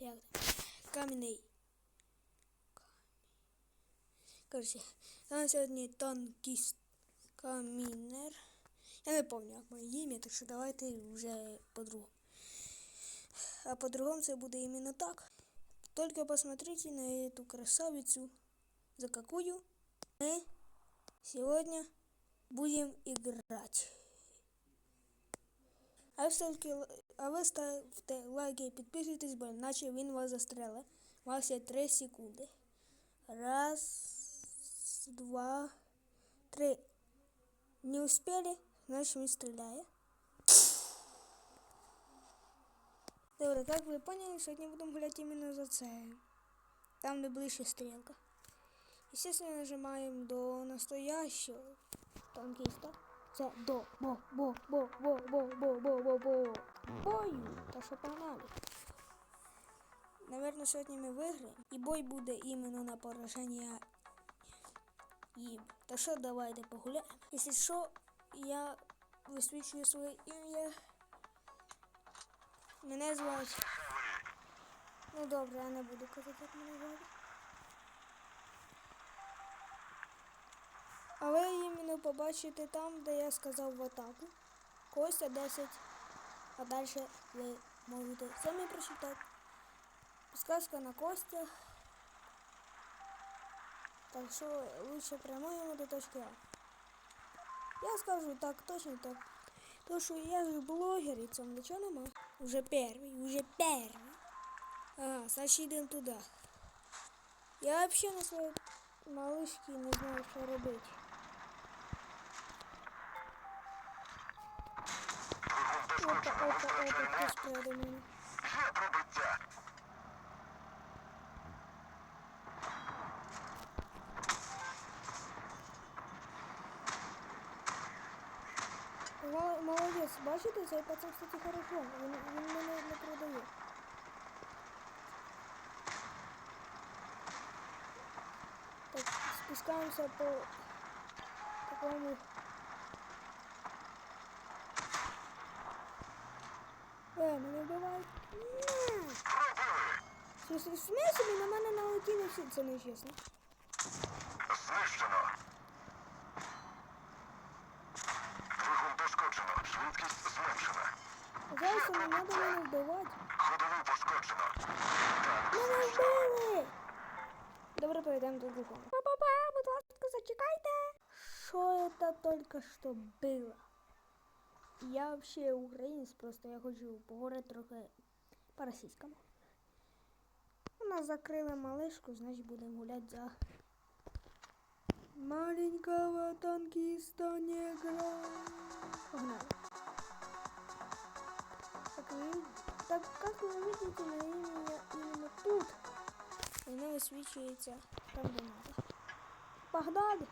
як там? Кам'яний. Коротше, там сьогодні танкіст камінер. Я не пам'ятаю, як моє ім'я, так що давайте вже по-другому. А по-другому це буде іменно так. Только посмотрите на эту красавицу, за какую мы сегодня будем играть. А ви ставте, а ви ставте лайки і підписуйтесь, бо іначе він вас застрелить. У вас є 3 секунди. Раз, два, три. Не успели, значит він стріляє. Добре, как ви поняли, сьогодні будемо гуляти іменно за це. Там, де ближче стрілка. Естественно, нажимаємо до настоящего танкиста. Це до бо бо бо бо бо бо бо бо бо бою. Та що погнали. Наверно, сьогодні ми виграємо. І бой буде іменно на пораження їм. Та що давайте погуляємо. Якщо що, я висвічую своє ім'я. Мене звати. Ну добре, я не буду казати, як мене звати. А ви іменно побачите там, де я сказав в атаку. Костя 10. А далі ви можете самі прочитати. Сказка на Костя. Так що лучше прямуємо до точки А. Я скажу так, точно так. То, що я же блогер, і цьому нічого нема. Уже перший, уже перший. Ага, значить йдемо туди. Я взагалі на своїй малышці не знаю, що робити. Опа, опа, опа, хтось передо мене. Є пробиття. Мол- Молодець, бачите, цей пацан, кстати, хорошо. Він, він мене не продає. Так, спускаємося по такому. Е, мене вбивають. Ні! Пробили. В смысле, в смысле на мене налетіли всі, це не чесно. Знищено. Двигун пошкоджено. Швидкість зменшена. Зараз не треба мене вбивати. Ходову пошкоджено. Так, Мене вбили! Добре, перейдемо до другого. Па-па-па, будь ласка, зачекайте. Що це тільки що було? Я взагалі українець, просто я хочу поговорити трохи по-російському. У нас закрили малишку, значить будемо гуляти за маленького танкиста негра. Погнали. Так, так как вы видите, на имя именно тут. Воно висвічується там, де надо. Погнали!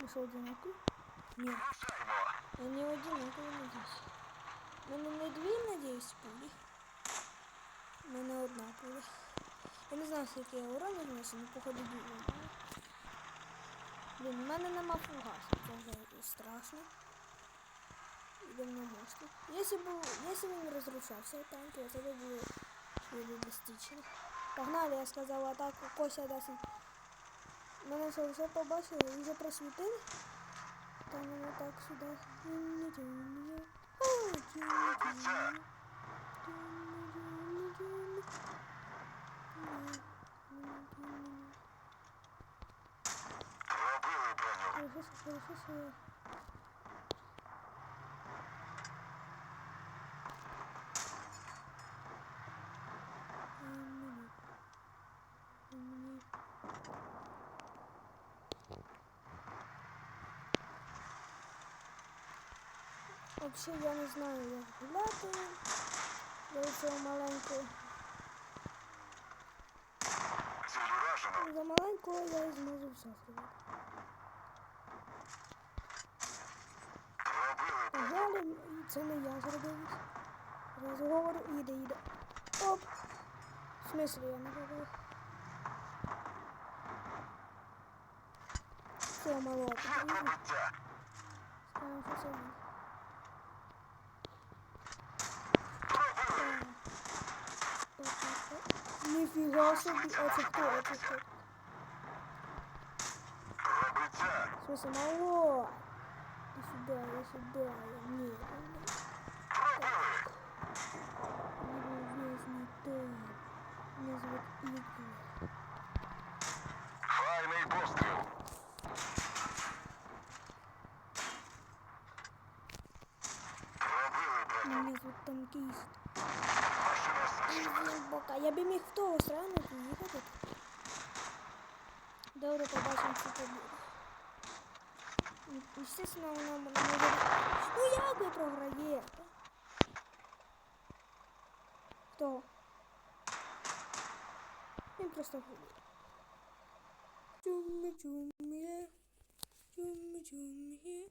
Ви що, одинакові? Я не одинакові, надіюсь. У мене не дві, надіюсь, пулі. У мене одна пуля. Я не знаю, скільки я урону нанесу, але походу дві. Блін, у мене нема фугасу, це вже страшно. Йдемо на мосту. Якщо б, якщо він розрушався танк, я тоді буду реалістично. Погнали, я сказав атаку, Кося дасть. Мене що, вже побачили, вже просвітили? Та мене так сюди. Hızlıca. Arkadaşlar, arkadaşlar. Вообще я не знаю, як гуляти. Я цього маленького. За маленького я зможу все зробити. Далі це не я зробив. Розговор іде, іде. Оп! В смислі я не робив. Все, мало, Є потрібно. пробиття. Скажемо, що це він. Пробили. Так. Так, так, Ніфіга собі. А це хто? А це хто? Смысле, мало. Иди сюда, я сюда. Нет, нет. Пробили. Неизвестный тайм. Меня зовут Игорь. Пробили броню. Меня зовут Танкист. Бока. Я б міг в того срану поїхати. Добре, побачимо, що це буде. Естественно, вона мене може... Ну як ви програєте? Хто? Він просто гуляє. Чумі чумі. Чумі чумі.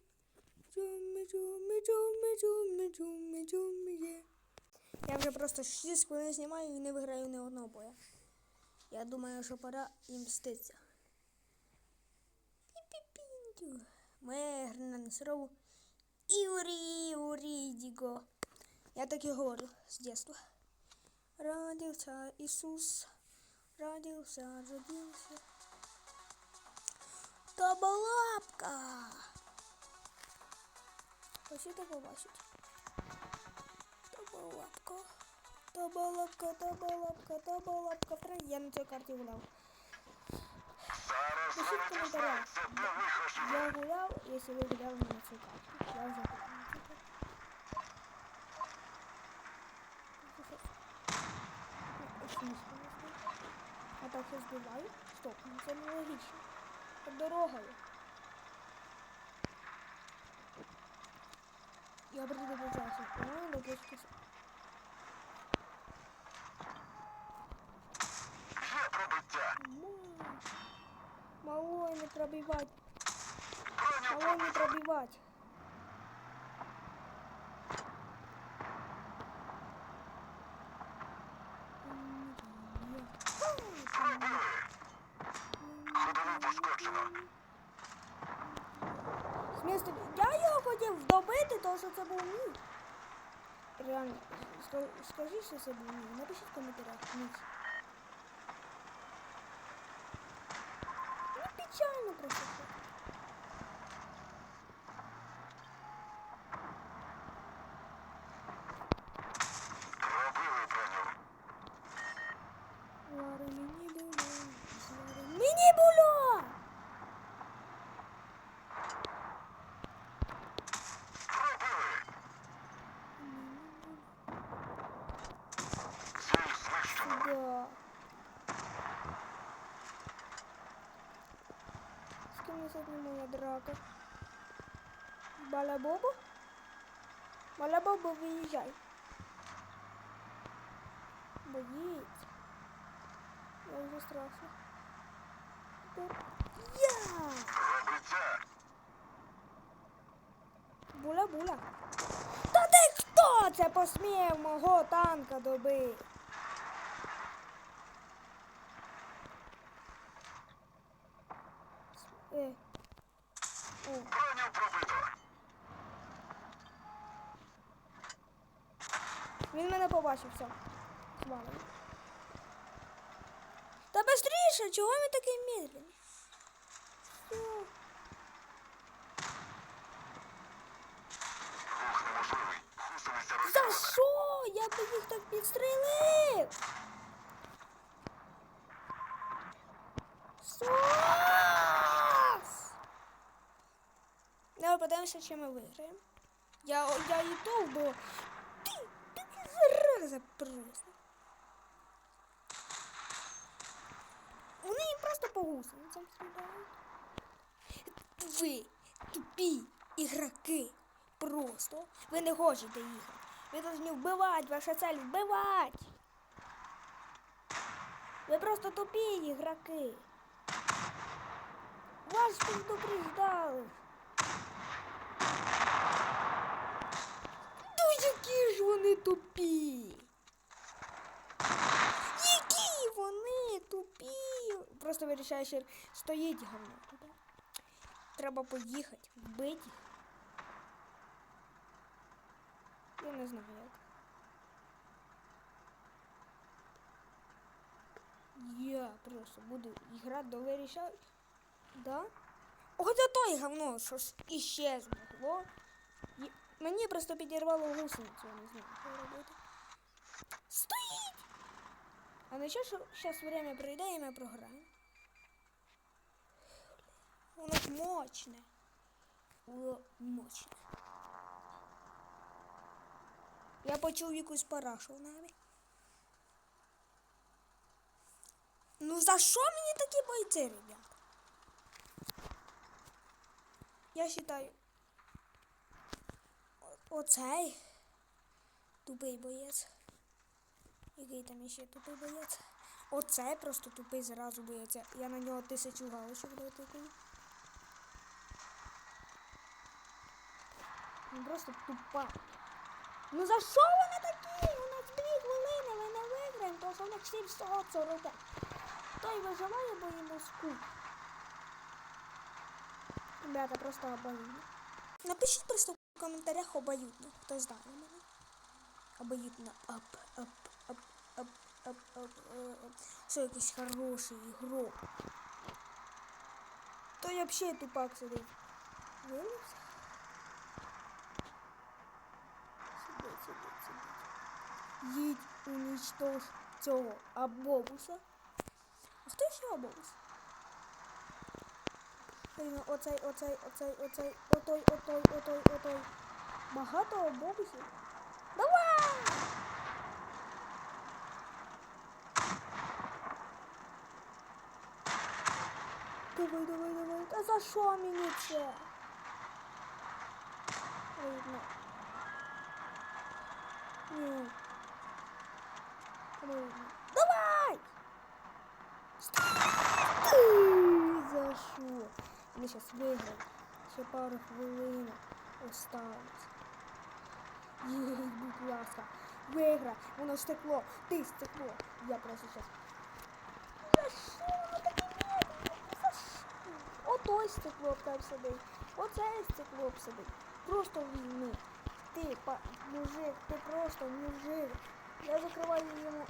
Чумі чумі чумі чумі чумі чумі. Я вже просто 6 хвилин знімаю і не виграю ні одного боя. Я думаю, що пора їм мститися. На сирову. Іурі, іурі, діго. Я так і говорю з дитинства. Родився Ісус. Родився, родився. Табалапка. Хочете побачити? Табалапка. Табалапка, табалапка, табалапка. Фрай, я на цій карті гуляв. Пишіть в коментарях. Я гуляв, якщо ви гуляли на цій карті. Я вже гуляв на цій карті. Ну, смисл не знаю. А так я збиваю? Стоп, ну це не логічно. Під дорогою. Я. По-моему, до точки с- Є пробивать. Броню Малой не пробито. пробивать. Пробили. Ходову пошкоджено. Смісто, я його хотів добити, тому що це був мій. Реально, ска- скажи, що це був мій. Напишіть в коментарях. Балабобо? Балабобо, виїжджай. Боїться. Я вже страшно. Я! Пробиття. Буля, буля. Та ти хто це посмів мого танка добити? Він мене побачив, все. Хвалимо. Та быстріше, чого він такий медленний? За що? Я би їх так підстрелив. Сос! Давай подивимося, чи ми виграємо. Я, я і вбив. Ти просто. Вони їм просто по гусеницям стріляють. Ви тупі ігроки. Просто. Ви не хочете їхати. Ви повинні вбивати, ваша цель вбивати. Ви просто тупі ігроки. Вас предупреждали. Ну які ж вони тупі. Які вони тупі. Просто вирішаєш, стоїть говно. туди. Треба поїхати, вбити їх. Я не знаю як. Я просто буду грати до вирішаю. Да? О, той говно, що іще змогло. Мені просто підірвало гусеницю, я не знаю, що робити. Стоїть! А на що ж зараз время пройде і ми програємо? Воно ж мощне. Воно мощне. Я почув якусь парашу навіть. Ну за що мені такі бойці, ребята? Я вважаю. Оцей тупий боєць. Який там ще тупий боєць? Оцей просто тупий зразу боєць. Я на нього тисячу галочок дотикаю. Він просто тупа. Ну за що вони такі? У нас дві хвилини, ми не виграємо, тому що них 740. Той виживає, бо йому скучно. Ребята, просто обоюдно. Напишіть просто коментарях обоюдно, хто знає мене. Обоюдно ап, ап, ап, ап, ап, ап, е, е. Що якийсь хороший ігрок. Той взагалі тупак сидить. Вилився? Сидить, сидить, сидить. Їдь уничтож цього абобуса. А хто ще абобус? Блін, Оцей, оцей, оцей, оцей, отой, отой, отой, отой. Багато абобусів. Давай! Давай, давай, давай. Та за що мені це? Видно. Ні. Видно. Ми зараз виграємо. Ще пару хвилин осталось. Єй, будь ласка. Виграй. Воно стекло. Ти стекло. Я просто що? Отой стекло там сидить. Оце стекло сидить. Просто візьми. Ти, па, мужик, ти просто мужик. Я закриваю йому.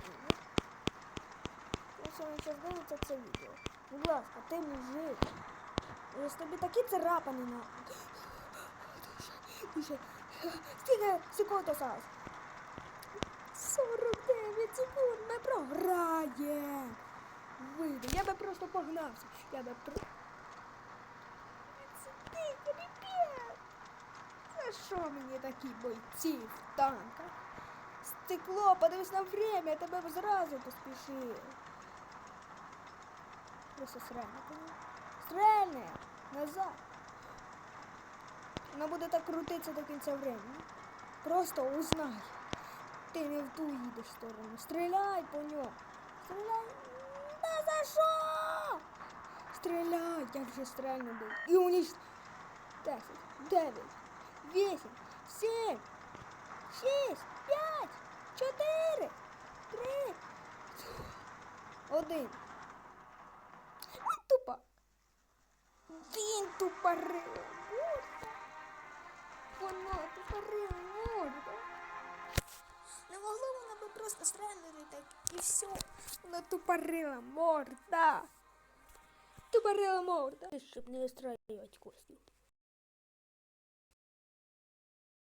Якщо він зараз дивиться це відео. Будь ласка, ти мужик. Ось тобі такі царапини на. Ще. Скільки секунд осталось? 49 секунд, ми програємо. Вийде, я би просто погнався. Я би про... За що мені такі бойці в танках? Стекло, подивись на время, я тебе зразу поспішив. Просто стрельне, Стрельне! Назад! Вона буде так крутитися до кінця времени. Просто узнай. Ти не в ту їдеш сторону. Стріляй по ньому. Стріляй. Та за що? Стріляй, я вже стрельну був. І у них 10, 9, 8, 7, 6, 5, 4, 3, 1. Ой, тупа. Він тупорила морда. Вона тупорила морда. Не могла вона би просто стрельнути так і все. Вона тупорила морда. Тупорила морда. Щоб не вистраювати Костю.